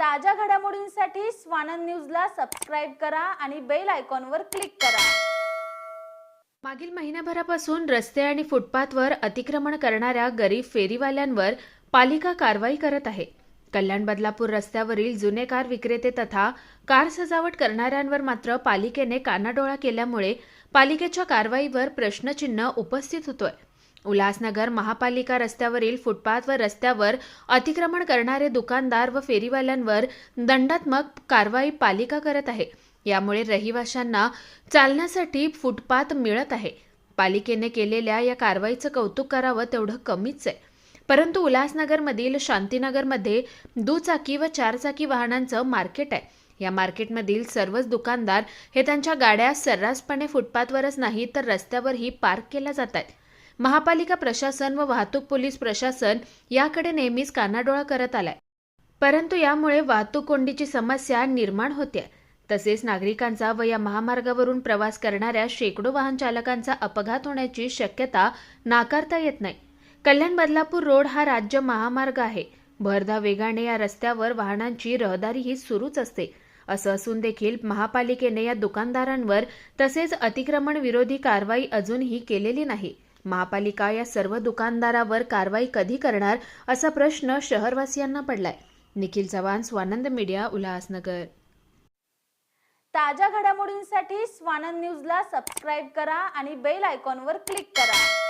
ताज्या घडामोडींसाठी स्वानंद न्यूजला सबस्क्राईब करा आणि बेल आयकॉनवर क्लिक करा. मागील महिन्याभरापासून रस्ते आणि फुटपाथवर अतिक्रमण करणाऱ्या गरीब फेरीवाल्यांवर पालिका कारवाई करत आहे. कल्याण बदलापूर रस्त्यावरील जुने कार विक्रेते तथा कार सजावट करणाऱ्यांवर मात्र पालिकेने कानाडोळा केल्यामुळे पालिकेच्या कारवाईवर प्रश्नचिन्ह उपस्थित होतोय. उल्हासनगर महापालिका रस्त्यावरील फुटपाथ व रस्त्यावर अतिक्रमण करणारे दुकानदार व फेरीवाल्यांवर दंडात्मक कारवाई पालिका करत आहे. यामुळे रहिवाशांना चालण्यासाठी फुटपाथ मिळत आहे. पालिकेने केलेल्या या कारवाईचं कौतुक करावं तेवढं कमीच आहे. परंतु उल्हासनगरमधील शांतीनगरमध्ये दुचाकी व चारचाकी वाहनांचं मार्केट आहे. या मार्केटमधील सर्वच दुकानदार हे त्यांच्या गाड्या सर्रासपणे फुटपाथवरच नाही तर रस्त्यावरही पार्क केल्या जात आहेत महापालिका प्रशासन व वाहतूक पोलीस प्रशासन याकडे नेहमीच कानाडोळा करत आलाय. परंतु यामुळे वाहतूक कोंडीची समस्या निर्माण होते. तसेच नागरिकांचा व या महामार्गावरून प्रवास करणाऱ्या शेकडो वाहन चालकांचा अपघात होण्याची शक्यता नाकारता येत नाही. कल्याण बदलापूर रोड हा राज्य महामार्ग आहे. भरधा वेगाने या रस्त्यावर वाहनांची रहदारी ही सुरूच असते. असं असून देखील महापालिकेने या दुकानदारांवर तसेच अतिक्रमण विरोधी कारवाई अजूनही केलेली नाही. महापालिका या सर्व दुकानदारावर कारवाई कधी करणार असा प्रश्न शहरवासियांना पडलाय. निखिल चव्हाण स्वानंद मीडिया उल्हासनगर. ताज्या घडामोडींसाठी स्वानंद न्यूजला सबस्क्राईब करा आणि बेल आयकॉनवर क्लिक करा.